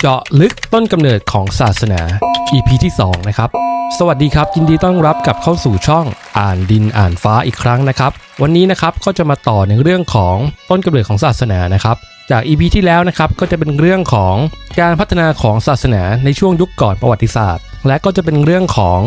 เจาะลึกต้นกำเนิดของศาสนา EP ที่ 2 นะครับ สวัสดีครับยินดีต้อนรับกับเข้าสู่ช่องอ่านดินอ่านฟ้าอีกครั้งนะครับ วันนี้นะครับก็จะมาต่อในเรื่องของต้นกำเนิดของศาสนานะครับ จาก EP ที่แล้วนะครับก็จะเป็นเรื่องของการพัฒนาของศาสนาในช่วงยุคก่อนประวัติศาสตร์ และก็จะเป็นเรื่องของ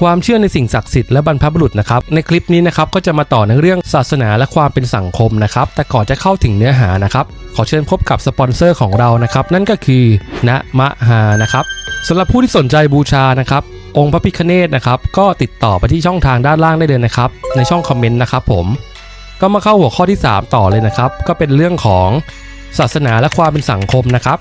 ความเชื่อในสิ่งศักดิ์สิทธิ์และบรรพบุรุษนะครับ ในคลิปนี้นะครับก็จะมาต่อในเรื่องศาสนาและความเป็นสังคมนะครับ แต่ก่อนจะเข้าถึงเนื้อหานะครับ ขอเชิญพบกับสปอนเซอร์ของเรานะครับ นั่นก็คือณมะฮานะครับสำหรับผู้ที่สนใจบูชานะครับ องค์พระพิคเนตนะครับก็ติดต่อไปที่ช่องทางด้านล่างได้เลยนะครับ ในช่องคอมเมนต์นะครับผมก็มาเข้าหัวข้อที่ 3 ต่อเลยนะครับ ก็เป็นเรื่องของศาสนาและความเป็นสังคมนะครับ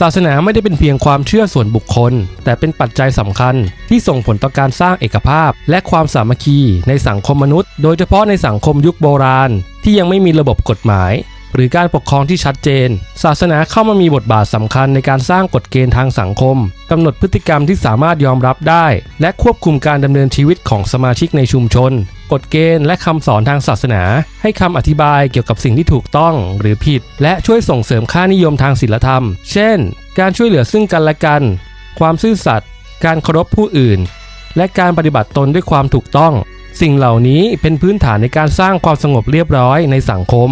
ศาสนาไม่ได้เป็นเพียงความเชื่อส่วนบุคคล แต่เป็นปัจจัยสำคัญที่ส่งผลต่อการสร้างเอกภาพ และความสามัคคีในสังคมมนุษย์ โดยเฉพาะในสังคมยุคโบราณ ที่ยังไม่มีระบบกฎหมาย หรือการปกครองที่ชัดเจน ศาสนาเข้ามามีบทบาทสำคัญในการสร้างกฎเกณฑ์ทางสังคมกำหนดพฤติกรรมที่สามารถยอมรับได้ และควบคุมการดำเนินชีวิตของสมาชิกในชุมชน กฎเกณฑ์และคำสอนทางศาสนา ให้คำอธิบายเกี่ยวกับสิ่งที่ถูกต้องหรือผิด และช่วยส่งเสริมค่านิยมทางศีลธรรม เช่น การช่วยเหลือซึ่งกันและกัน ความซื่อสัตย์การเคารพผู้อื่น และการปฏิบัติตนด้วยความถูกต้อง สิ่งเหล่านี้เป็นพื้นฐานในการสร้างความสงบเรียบร้อยในสังคม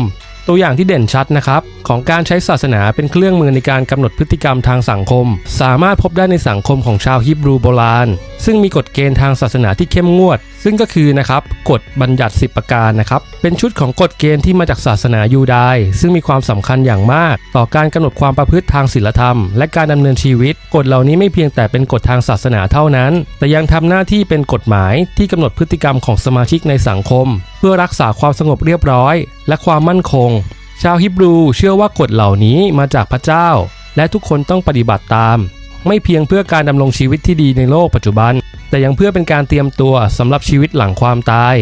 ตัวอย่างที่เด่นชัดนะครับ ของการใช้ศาสนาเป็นเครื่องมือในการกำหนดพฤติกรรมทางสังคม สามารถพบได้ในสังคมของชาวฮิบรูโบราณ ซึ่งมีกฎเกณฑ์ทางศาสนาที่เข้มงวด ซึ่งก็คือนะครับกฎบัญญัติ 10 ประการนะครับ เป็นชุดของกฎเกณฑ์ที่มาจากศาสนายูดายซึ่งมีความสำคัญอย่างมาก ต่อการกำหนดความประพฤติทางศีลธรรม และการดำเนินชีวิต กฎเหล่านี้ไม่เพียงแต่เป็นกฎทางศาสนาเท่านั้น แต่ยังทำหน้าที่เป็นกฎหมายที่กำหนดพฤติกรรมของสมาชิกในสังคม พื่อรักษาความสงบเรียบร้อย และความมั่นคง ชาวฮิบรูเชื่อว่ากฎเหล่านี้มาจากพระเจ้า และทุกคนต้องปฏิบัติตาม ไม่เพียงเพื่อการดำรงชีวิตที่ดีในโลกปัจจุบัน แต่ยังเพื่อเป็นการเตรียมตัวสำหรับชีวิตหลังความตาย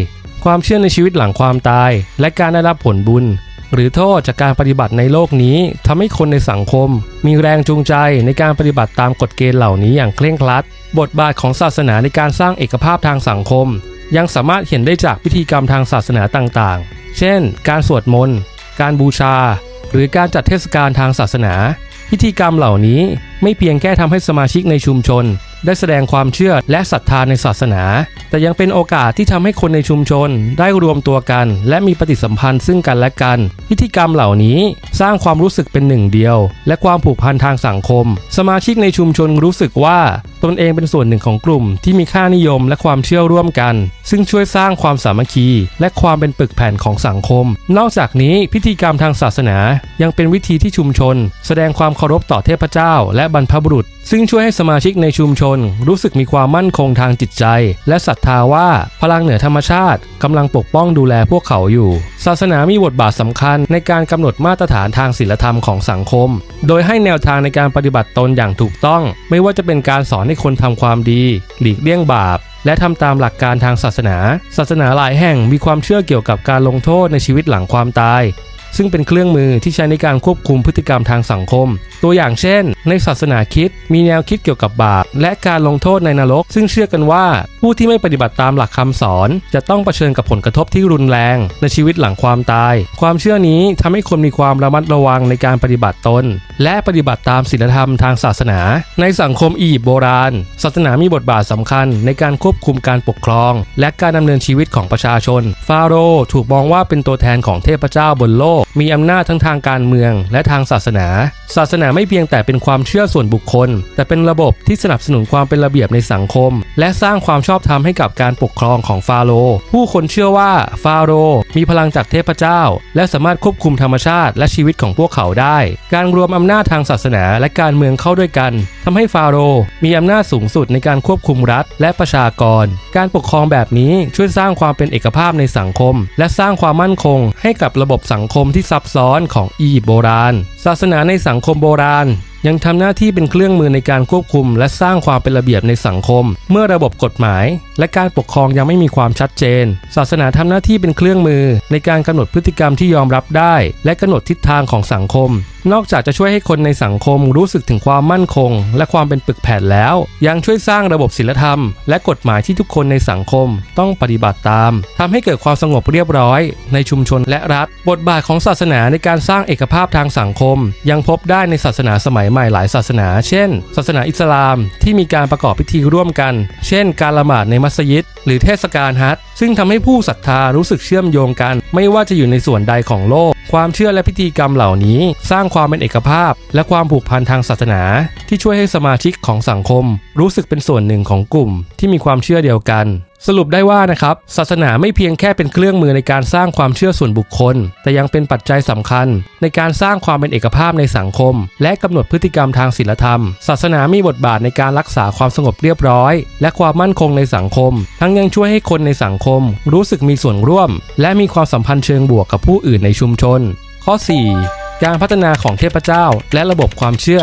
ความเชื่อในชีวิตหลังความตาย และการได้รับผลบุญ หรือโทษจากการปฏิบัติในโลกนี้ทำให้คนในสังคม มีแรงจูงใจในการปฏิบัติตามกฎเกณฑ์เหล่านี้อย่างเคร่งครัด บทบาทของศาสนาในการสร้างเอกภาพทางสังคม ยังสามารถเห็นได้จากพิธีกรรมทางศาสนาต่างๆ เช่น การสวดมนต์ การบูชา หรือการจัดเทศกาลทางศาสนา พิธีกรรมเหล่านี้ไม่เพียงแค่ทำให้สมาชิกในชุมชน ได้แสดงความเชื่อและศรัทธาในศาสนา แต่ยังเป็นโอกาสที่ทำให้คนในชุมชนได้รวมตัวกัน และมีปฏิสัมพันธ์ซึ่งกันและกัน พิธีกรรมเหล่านี้สร้างความรู้สึกเป็นหนึ่งเดียว และความผูกพันทางสังคม สมาชิกในชุมชนรู้สึกว่าตนเองเป็นส่วนหนึ่งของกลุ่มที่มีค่านิยมและความเชื่อร่วมกัน ซึ่งช่วยสร้างความสามัคคี และความเป็นปึกแผ่นของสังคม นอกจากนี้พิธีกรรมทางศาสนา ยังเป็นวิธีที่ชุมชน แสดงความเคารพต่อเทพเจ้า และบรรพบุรุษ ซึ่งช่วยให้สมาชิกในชุมชนรู้สึกมีความมั่นคงทางจิตใจ และศรัทธาว่าพลังเหนือธรรมชาติกำลังปกป้องดูแลพวกเขาอยู่ ศาสนามีบทบาทสำคัญในการกำหนดมาตรฐานทางศีลธรรมของสังคม โดยให้แนวทางในการปฏิบัติตนอย่างถูกต้อง ไม่ว่าจะเป็นการสอนให้คนทำความดี หลีกเลี่ยงบาปและทำตามหลักการทางศาสนา ศาสนาหลายแห่งมีความเชื่อเกี่ยวกับการลงโทษในชีวิตหลังความตาย ซึ่งเป็นเครื่องมือที่ใช้ในการควบคุมพฤติกรรมทางสังคม ตัวอย่างเช่น ในศาสนาคริดมีแนวคิดเกี่ยวกับบาปและการลงโทษในนรก ซึ่งเชื่อกันว่าผู้ที่ไม่ปฏิบัติตามหลักคำสอน จะต้องเผชิญกับผลกระทบที่รุนแรง ในชีวิตหลังความตาย ความเชื่อนี้ทำให้คนมีความระมัดระวังในการปฏิบัติตน และปฏิบัติตามศีลธรรมทางศาสนา ในสังคมอียิปต์โบราณ ศาสนามีบทบาทสำคัญในการควบคุมการปกครอง และการดำเนินชีวิตของประชาชน ฟาโรห์ถูกมองว่าเป็นตัวแทนของเทพเจ้าบนโลก มีอำนาจทั้งทางการเมืองและทางศาสนา ศาสนาไม่เพียงแต่เป็นความเชื่อส่วนบุคคล แต่เป็นระบบที่สนับสนุนความเป็นระเบียบในสังคม และสร้างความชอบธรรมให้กับการปกครองของฟาโรห์ผู้คนเชื่อว่าฟาโรห์มีพลังจากเทพเจ้า และสามารถควบคุมธรรมชาติและชีวิตของพวกเขาได้ การรวมอำนาจทางศาสนาและการเมืองเข้าด้วยกันทำให้ฟาโรห์มีอำนาจสูงสุดในการควบคุมรัฐ และประชากร การปกครองแบบนี้ช่วยสร้างความเป็นเอกภาพในสังคม และสร้างความมั่นคงให้กับระบบสังคมที่ซับซ้อนของอียิปต์โบราณ ศาสนาในสังคมโบราณ ยังทำหน้าที่เป็นเครื่องมือในการควบคุม และสร้างความเป็นระเบียบในสังคม เมื่อระบบกฎหมาย และการปกครองยังไม่มีความชัดเจน ศาสนาทำหน้าที่เป็นเครื่องมือ ในการกำหนดพฤติกรรมที่ยอมรับได้ และกำหนดทิศทางของสังคม นอกจากจะช่วยให้คนในสังคมรู้สึกถึงความมั่นคง และความเป็นปึกแผ่นแล้ว ยังช่วยสร้างระบบศีลธรรม และกฎหมายที่ทุกคนในสังคมต้องปฏิบัติตามทำให้เกิดความสงบเรียบร้อย ในชุมชนและรัฐ บทบาทของศาสนาในการสร้างเอกภาพทางสังคม ยังพบได้ในศาสนาสมัยใหม่หลายศาสนา เช่น ศาสนาอิสลามที่มีการประกอบพิธีร่วมกัน เช่น การละหมาดในมัสยิด หรือเทศกาลฮัจญ์ซึ่งทำให้ผู้ศรัทธารู้สึกเชื่อมโยงกัน ไม่ว่าจะอยู่ในส่วนใดของโลก ความเชื่อและพิธีกรรมเหล่านี้ สร้างความเป็นเอกภาพ และความผูกพันทางศาสนา ที่ช่วยให้สมาชิกของสังคม รู้สึกเป็นส่วนหนึ่งของกลุ่ม ที่มีความเชื่อเดียวกัน สรุปได้ว่านะครับศาสนาไม่เพียงแค่เป็นเครื่องมือในการสร้างความเชื่อส่วนบุคคล แต่ยังเป็นปัจจัยสำคัญ ในการสร้างความเป็นเอกภาพในสังคม และกำหนดพฤติกรรมทางศีลธรรม ศาสนามีบทบาทในการรักษาความสงบเรียบร้อย และความมั่นคงในสังคม ทั้งยังช่วยให้คนในสังคม รู้สึกมีส่วนร่วม และมีความสัมพันธ์เชิงบวกกับผู้อื่นในชุมชน ข้อ 4 การพัฒนาของเทพเจ้า และระบบความเชื่อ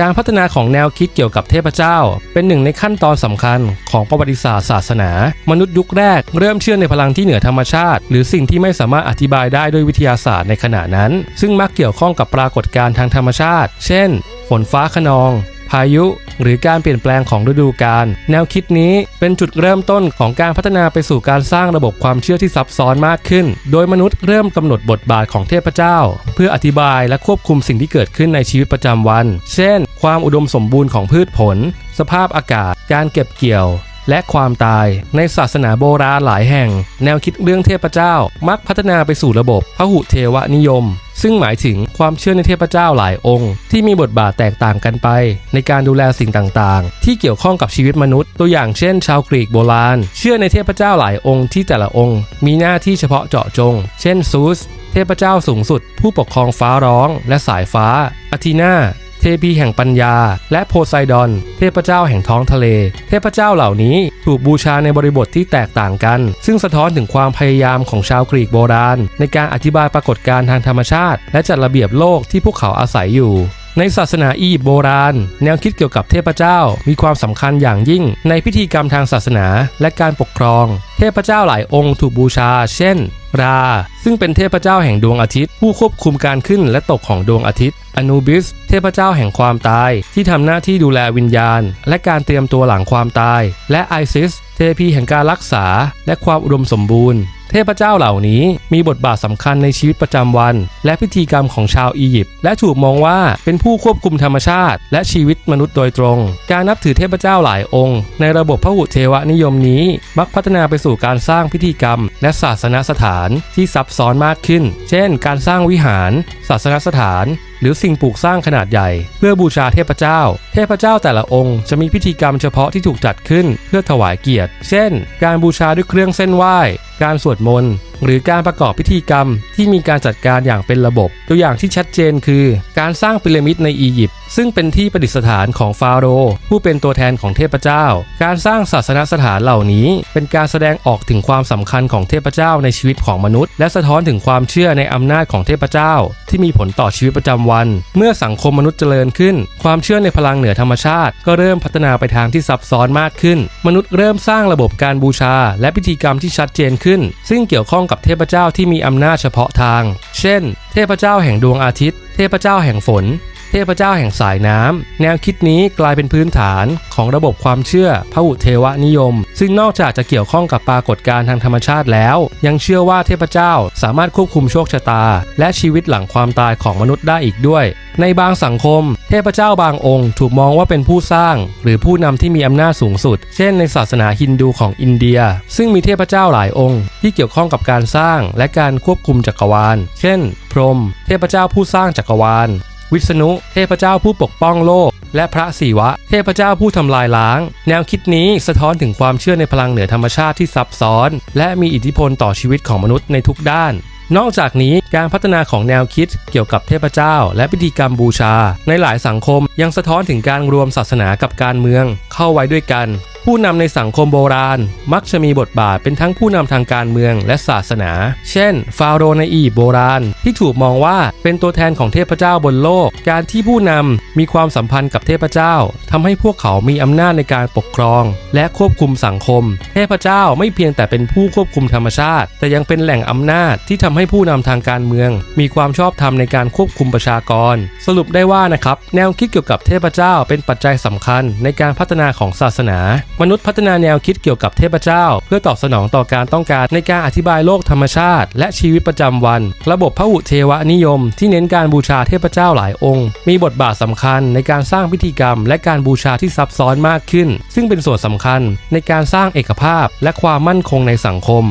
การพัฒนาของแนวคิดเกี่ยวกับเทพเจ้า เป็นหนึ่งในขั้นตอนสำคัญของประวัติศาสตร์ศาสนา มนุษย์ยุคแรกเริ่มเชื่อในพลังที่เหนือธรรมชาติ หรือสิ่งที่ไม่สามารถอธิบายได้ด้วยวิทยาศาสตร์ในขณะนั้น ซึ่งมักเกี่ยวข้องกับปรากฏการณ์ทางธรรมชาติ เช่นฝนฟ้าขนอง พายุ หรือการเปลี่ยนแปลงของฤดูกาลแนวคิดนี้เป็นจุดเริ่มต้นของการพัฒนาไปสู่การสร้างระบบความเชื่อที่ซับซ้อนมากขึ้น โดยมนุษย์เริ่มกำหนดบทบาทของเทพเจ้า เพื่ออธิบายและควบคุมสิ่งที่เกิดขึ้นในชีวิตประจำวัน เช่น ความอุดมสมบูรณ์ของพืชผล สภาพอากาศ การเก็บเกี่ยว และความตาย ในศาสนาโบราณหลายแห่ง แนวคิดเรื่องเทพเจ้า มักพัฒนาไปสู่ระบบพหุเทวนิยม ซึ่งหมายถึงความเชื่อในเทพเจ้าหลายองค์ ที่มีบทบาทแตกต่างกันไป ในการดูแลสิ่งต่างๆ ที่เกี่ยวข้องกับชีวิตมนุษย์ ตัวอย่างเช่น ชาวกรีกโบราณ เชื่อในเทพเจ้าหลายองค์ที่แต่ละองค์ มีหน้าที่เฉพาะเจาะจง เช่นซูสเทพเจ้าสูงสุด ผู้ปกครองฟ้าร้อง และสายฟ้า อาทีนา เทพีแห่งปัญญา และโพไซดอน เทพเจ้าแห่งท้องทะเล เทพเจ้าเหล่านี้ถูกบูชาในบริบทที่แตกต่างกัน ซึ่งสะท้อนถึงความพยายามของชาวกรีกโบราณ ในการอธิบายปรากฏการณ์ทางธรรมชาติ และจัดระเบียบโลกที่พวกเขาอาศัยอยู่ ในศาสนาอียิปต์โบราณ แนวคิดเกี่ยวกับเทพเจ้า มีความสำคัญอย่างยิ่ง ในพิธีกรรมทางศาสนาและการปกครอง เทพเจ้าหลายองค์ถูกบูชา เช่น รา ซึ่งเป็นเทพเจ้าแห่งดวงอาทิตย์ ผู้ควบคุมการขึ้นและตกของดวงอาทิตย์อนูบิส เทพเจ้าแห่งความตาย ที่ทำหน้าที่ดูแลวิญญาณ และการเตรียมตัวหลังความตาย และไอซิส เทพีแห่งการรักษา และความอุดมสมบูรณ์ เทพเจ้าเหล่านี้มีบทบาทสำคัญในชีวิตประจำวัน และพิธีกรรมของชาวอียิปต์และถูกมองว่าเป็นผู้ควบคุมธรรมชาติ และชีวิตมนุษย์โดยตรง การนับถือเทพเจ้าหลายองค์ ในระบบพหุเทวนิยมนี้ มักพัฒนาไปสู่การสร้างพิธีกรรม และศาสนสถานที่ซับซ้อนมากขึ้น เช่น การสร้างวิหาร ศาสนสถาน หรือสิ่งปลูกสร้างขนาดใหญ่ เพื่อบูชาเทพเจ้า เทพเจ้าแต่ละองค์จะมีพิธีกรรมเฉพาะที่ถูกจัดขึ้น เพื่อถวายเกียรติ เช่น การบูชาด้วยเครื่องเส้นไหว้ การสวดมนต์ หรือการประกอบพิธีกรรมที่มีการจัดการอย่างเป็นระบบ ตัวอย่างที่ชัดเจนคือ การสร้างพีระมิดในอียิปต์ซึ่งเป็นที่ประดิษฐานของฟาโรห์ผู้เป็นตัวแทนของเทพเจ้า การสร้างศาสนสถานเหล่านี้ เป็นการแสดงออกถึงความสำคัญของเทพเจ้าในชีวิตของมนุษย์ และสะท้อนถึงความเชื่อในอำนาจของเทพเจ้า ที่มีผลต่อชีวิตประจำวัน เมื่อสังคมมนุษย์เจริญขึ้น ความเชื่อในพลังเหนือธรรมชาติ ก็เริ่มพัฒนาไปทางที่ซับซ้อนมากขึ้น มนุษย์เริ่มสร้างระบบการบูชา และพิธีกรรมที่ชัดเจนขึ้น ซึ่งเกี่ยวข้องกับเทพเจ้าที่มีอำนาจเฉพาะทาง เช่น เทพเจ้าแห่งดวงอาทิตย์ เทพเจ้าแห่งฝน เทพเจ้าแห่งสายน้ำแนวคิดนี้กลายเป็นพื้นฐานของระบบความเชื่อพหุเทวนิยม ซึ่งนอกจากจะเกี่ยวข้องกับปรากฏการณ์ทางธรรมชาติแล้ว ยังเชื่อว่าเทพเจ้าสามารถควบคุมโชคชะตา และชีวิตหลังความตายของมนุษย์ได้อีกด้วย ในบางสังคม เทพเจ้าบางองค์ถูกมองว่าเป็นผู้สร้าง หรือผู้นำที่มีอำนาจสูงสุด เช่นในศาสนาฮินดูของอินเดีย ซึ่งมีเทพเจ้าหลายองค์ ที่เกี่ยวข้องกับการสร้างและการควบคุมจักรวาล เช่น พรหมเทพเจ้าผู้สร้างจักรวาล วิษณุ เทพเจ้าผู้ปกป้องโลก และพระศิวะ เทพเจ้าผู้ทำลายล้าง แนวคิดนี้สะท้อนถึงความเชื่อในพลังเหนือธรรมชาติที่ซับซ้อน และมีอิทธิพลต่อชีวิตของมนุษย์ในทุกด้านนอกจากนี้การพัฒนาของแนวคิดเกี่ยวกับเทพเจ้า และพิธีกรรมบูชา ในหลายสังคมยังสะท้อนถึงการรวมศาสนากับการเมืองเข้าไว้ด้วยกัน ผู้นำในสังคมโบราณ มักจะมีบทบาทเป็นทั้งผู้นำทางการเมืองและศาสนา เช่น ฟาโรห์ในอียิปต์โบราณ ที่ถูกมองว่าเป็นตัวแทนของเทพเจ้าบนโลก การที่ผู้นำมีความสัมพันธ์กับเทพเจ้าทำให้พวกเขามีอำนาจในการปกครอง และควบคุมสังคม เทพเจ้าไม่เพียงแต่เป็นผู้ควบคุมธรรมชาติ แต่ยังเป็นแหล่งอำนาจที่ทำให้ผู้นำทางการเมือง มีความชอบธรรมในการควบคุมประชากร สรุปได้ว่านะครับแนวคิดเกี่ยวกับเทพเจ้าเป็นปัจจัยสำคัญในการพัฒนาของศาสนามนุษย์พัฒนาแนวคิดเกี่ยวกับเทพเจ้า เพื่อตอบสนองต่อการต้องการในการอธิบายโลกธรรมชาติ และชีวิตประจำวัน ระบบพหุเทวนิยม ที่เน้นการบูชาเทพเจ้าหลายองค์ มีบทบาทสำคัญในการสร้างพิธีกรรม และการบูชาที่ซับซ้อนมากขึ้น ซึ่งเป็นส่วนสำคัญในการสร้างเอกภาพ และความมั่นคงในสังคม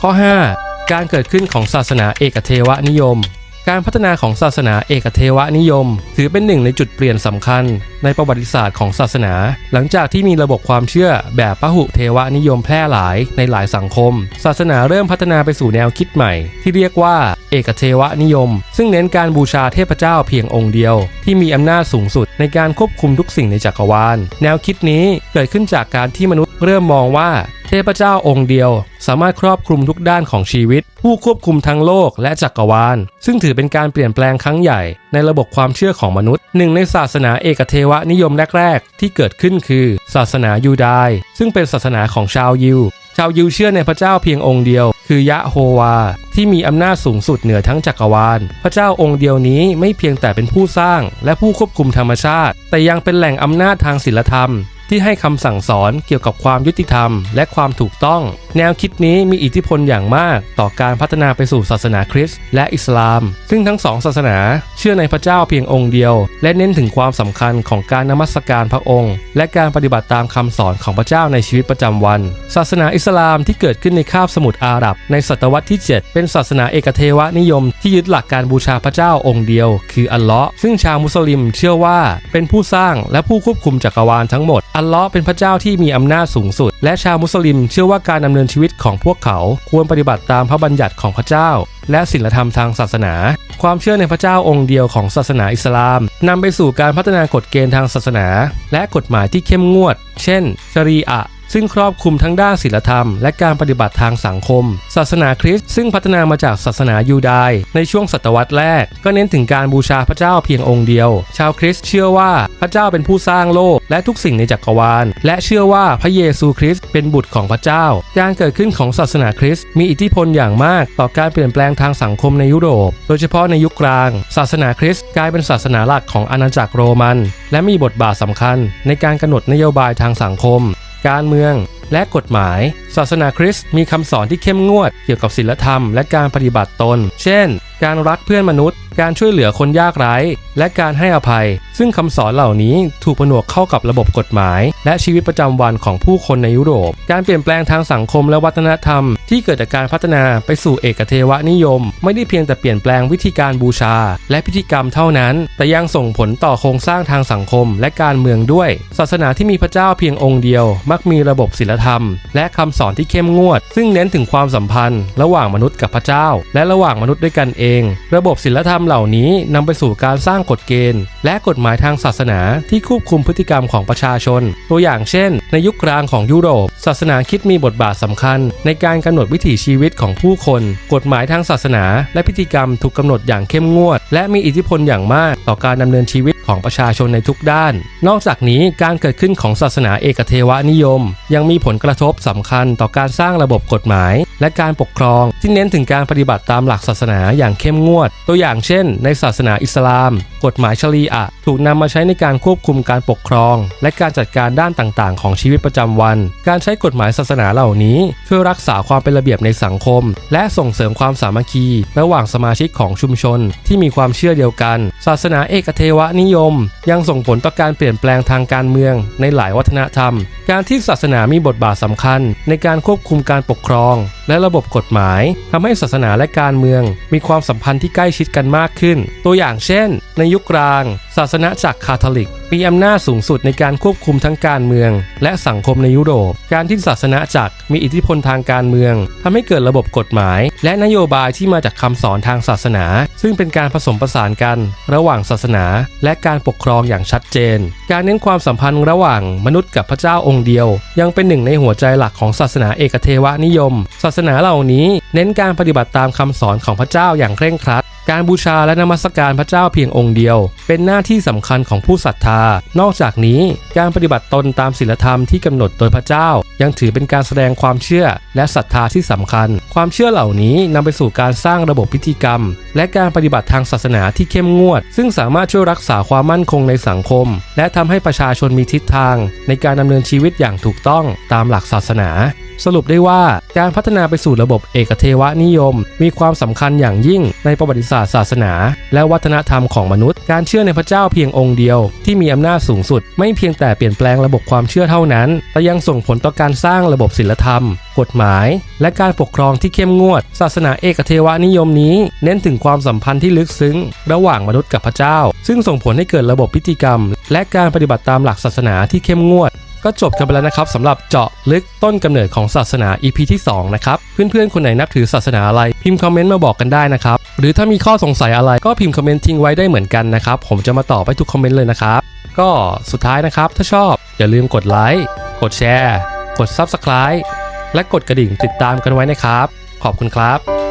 ข้อ 5 การเกิดขึ้นของศาสนาเอกเทวนิยม การพัฒนาของศาสนาเอกเทวนิยม ถือเป็นหนึ่งในจุดเปลี่ยนสำคัญ ในประวัติศาสตร์ของศาสนา หลังจากที่มีระบบความเชื่อแบบพหุเทวนิยมแพร่หลายในหลายสังคม ศาสนาเริ่มพัฒนาไปสู่แนวคิดใหม่ ที่เรียกว่าเอกเทวนิยม ซึ่งเน้นการบูชาเทพเจ้าเพียงองค์เดียว ที่มีอำนาจสูงสุดในการควบคุมทุกสิ่งในจักรวาล แนวคิดนี้เกิดขึ้นจากการที่มนุษย์ เริ่มมองว่าเทพเจ้าองค์เดียว สามารถครอบคลุมทุกด้านของชีวิต ผู้ควบคุมทั้งโลกและจักรวาล ซึ่งถือเป็นการเปลี่ยนแปลงครั้งใหญ่ ในระบบความเชื่อของมนุษย์หนึ่งในศาสนาเอกเทวนิยมแรกๆ ที่เกิดขึ้นคือ ศาสนายูดายซึ่งเป็นศาสนาของชาวยิว ชาวยิวเชื่อในพระเจ้าเพียงองค์เดียว คือยะโฮวา ที่มีอำนาจสูงสุดเหนือทั้งจักรวาล พระเจ้าองค์เดียวนี้ไม่เพียงแต่เป็นผู้สร้าง และผู้ควบคุมธรรมชาติ แต่ยังเป็นแหล่งอำนาจทางศีลธรรม ที่ให้คำสั่งสอนเกี่ยวกับความยุติธรรม และความถูกต้อง แนวคิดนี้มีอิทธิพลอย่างมากต่อการพัฒนาไปสู่ศาสนาคริสต์และอิสลาม ซึ่งทั้งสองศาสนาเชื่อในพระเจ้าเพียงองค์เดียว และเน้นถึงความสำคัญของการนมัสการพระองค์ และการปฏิบัติตามคำสอนของพระเจ้าในชีวิตประจำวัน ศาสนาอิสลามที่เกิดขึ้นในคาบสมุทรอาหรับ ในศตวรรษที่ 7 เป็นศาสนาเอกเทวนิยมที่ยึดหลักการบูชาพระเจ้าองค์เดียว คืออัลเลาะห์ซึ่งชาวมุสลิมเชื่อว่าเป็นผู้สร้างและผู้ควบคุมจักรวาลทั้งหมดอัลเลาะห์เป็นพระเจ้าที่มีอำนาจสูงสุด และชาวมุสลิมเชื่อว่าการดำเนินชีวิตของพวกเขาควรปฏิบัติตามพระบัญญัติของพระเจ้า และศีลธรรมทางศาสนา ความเชื่อในพระเจ้าองค์เดียวของศาสนาอิสลามนำไปสู่การพัฒนากฎเกณฑ์ทางศาสนา และกฎหมายที่เข้มงวด เช่น ชรีอะห ซึ่งครอบคลุมทั้งด้านศีลธรรม และการปฏิบัติทางสังคม ศาสนาคริสต์ซึ่งพัฒนามาจากศาสนายูดายในช่วงศตวรรษแรก ก็เน้นถึงการบูชาพระเจ้าเพียงองค์เดียว ชาวคริสต์เชื่อว่าพระเจ้าเป็นผู้สร้างโลก และทุกสิ่งในจักรวาล และเชื่อว่าพระเยซูคริสต์เป็นบุตรของพระเจ้า การเกิดขึ้นของศาสนาคริสต์มีอิทธิพลอย่างมากต่อการเปลี่ยนแปลงทางสังคมในยุโรป โดยเฉพาะในยุคกลาง ศาสนาคริสต์กลายเป็นศาสนาหลักของอาณาจักรโรมัน และมีบทบาทสำคัญในการกำหนดนโยบายทางสังคม การเมือง และกฎหมาย ศาสนาคริสต์มีคำสอนที่เข้มงวดเกี่ยวกับศีลธรรมและการปฏิบัติตน เช่น การรักเพื่อนมนุษย์ การช่วยเหลือคนยากไร้ และการให้อภัย ซึ่งคำสอนเหล่านี้ถูกผนวกเข้ากับระบบกฎหมาย และชีวิตประจำวันของผู้คนในยุโรป การเปลี่ยนแปลงทางสังคมและวัฒนธรรม ที่เกิดจากการพัฒนาไปสู่เอกเทวนิยม ไม่ได้เพียงแต่เปลี่ยนแปลงวิธีการบูชา และพิธีกรรมเท่านั้น แต่ยังส่งผลต่อโครงสร้างทางสังคมและการเมืองด้วย ศาสนาที่มีพระเจ้าเพียงองค์เดียว มักมีระบบศีลธรรม และคำสอนที่เข้มงวด ซึ่งเน้นถึงความสัมพันธ์ ระหว่างมนุษย์กับพระเจ้า และระหว่างมนุษย์ด้วยกันเอง ระบบศีลธรรมเหล่านี้นำไปสู่การสร้างกฎเกณฑ์ และกฎหมายทางศาสนาที่ควบคุมพฤติกรรมของประชาชน ตัวอย่างเช่น ในยุคกลางของยุโรป ศาสนาคิดมีบทบาทสำคัญ ในการกำหนดวิถีชีวิตของผู้คน กฎหมายทางศาสนา และพิธีกรรมถูกกำหนดอย่างเข้มงวด และมีอิทธิพลอย่างมากต่อการดำเนินชีวิต ของประชาชนในทุกด้าน นอกจากนี้การเกิดขึ้นของศาสนาเอกเทวนิยม ยังมีผลกระทบสำคัญต่อการสร้างระบบกฎหมาย และการปกครองที่เน้นถึงการปฏิบัติตามหลักศาสนาอย่างเข้มงวด ตัวอย่างเช่น ในศาสนาอิสลาม กฎหมายชรีอะถูกนำมาใช้ในการควบคุมการปกครอง และการจัดการด้านต่างๆ ของชีวิตประจำวัน การใช้กฎหมายศาสนาเหล่านี้ช่วยรักษาความเป็นระเบียบในสังคม และส่งเสริมความสามัคคี ระหว่างสมาชิกของชุมชน ที่มีความเชื่อเดียวกัน ศาสนาเอกเทวนิยม ยังส่งผลต่อการเปลี่ยนแปลงทางการเมืองในหลายวัฒนธรรม การที่ศาสนามีบทบาทสำคัญ ในการควบคุมการปกครอง และและระบบกฎหมายทำให้ศาสนาและการเมือง มีความสัมพันธ์ที่ใกล้ชิดกันมากขึ้น ตัวอย่างเช่น ในยุคกลางศาสนาจักรคาทอลิก มีอำนาจสูงสุดในการควบคุมทั้งการเมือง และสังคมในยุโรป การที่ศาสนาจักรมีอิทธิพลทางการเมืองทำให้เกิดระบบกฎหมาย และนโยบายที่มาจากคำสอนทางศาสนา ซึ่งเป็นการผสมผสานกัน ระหว่างศาสนา และการปกครองอย่างชัดเจน การเน้นความสัมพันธ์ระหว่างมนุษย์กับพระเจ้าองค์เดียว ยังเป็นหนึ่งในหัวใจหลักของศาสนาเอกเทวนิยม ศาสนาเหล่านี้ เน้นการปฏิบัติตามคำสอนของพระเจ้าอย่างเคร่งครัด การบูชาและนมัสการพระเจ้าเพียงองค์เดียว เป็นหน้าที่สำคัญของผู้ศรัทธา นอกจากนี้การปฏิบัติตนตามศีลธรรมที่กำหนดโดยพระเจ้า ยังถือเป็นการแสดงความเชื่อและศรัทธาที่สำคัญ ความเชื่อเหล่านี้นำไปสู่การสร้างระบบพิธีกรรม และการปฏิบัติทางศาสนาที่เข้มงวด ซึ่งสามารถช่วยรักษาความมั่นคงในสังคม และทำให้ประชาชนมีทิศทาง ในการดำเนินชีวิตอย่างถูกต้องตามหลักศาสนา สรุปได้ว่าการพัฒนาไปสู่ระบบเอกเทวนิยม มีความสำคัญอย่างยิ่งในประวัติศาสตร์ศาสนา และวัฒนธรรมของมนุษย์ การเชื่อในพระเจ้าเพียงองค์เดียว ที่มีอำนาจสูงสุด ไม่เพียงแต่เปลี่ยนแปลงระบบความเชื่อเท่านั้น แต่ยังส่งผลต่อการสร้างระบบศีลธรรม กฎหมาย และการปกครองที่เข้มงวด ศาสนาเอกเทวนิยมนี้ เน้นถึงความสัมพันธ์ที่ลึกซึ้ง ระหว่างมนุษย์กับพระเจ้า ซึ่งส่งผลให้เกิดระบบพิธีกรรม และการปฏิบัติตามหลักศาสนาที่เข้มงวด ก็จบกันไปแล้วนะครับสำหรับเจาะลึกต้นกำเนิดของศาสนา EP ที่ 2 นะครับ เพื่อนๆ คนไหนนับถือศาสนาอะไรพิมพ์คอมเมนต์มาบอกกันได้นะครับ หรือถ้ามีข้อสงสัยอะไรก็พิมพ์คอมเมนต์ทิ้งไว้ได้เหมือนกันนะครับ ผมจะมาตอบให้ทุกคอมเมนต์เลยนะครับ ก็สุดท้ายนะครับ ถ้าชอบอย่าลืมกดไลค์กดแชร์ กด Subscribe และกดกระดิ่งติดตามกันไว้นะครับ ขอบคุณครับ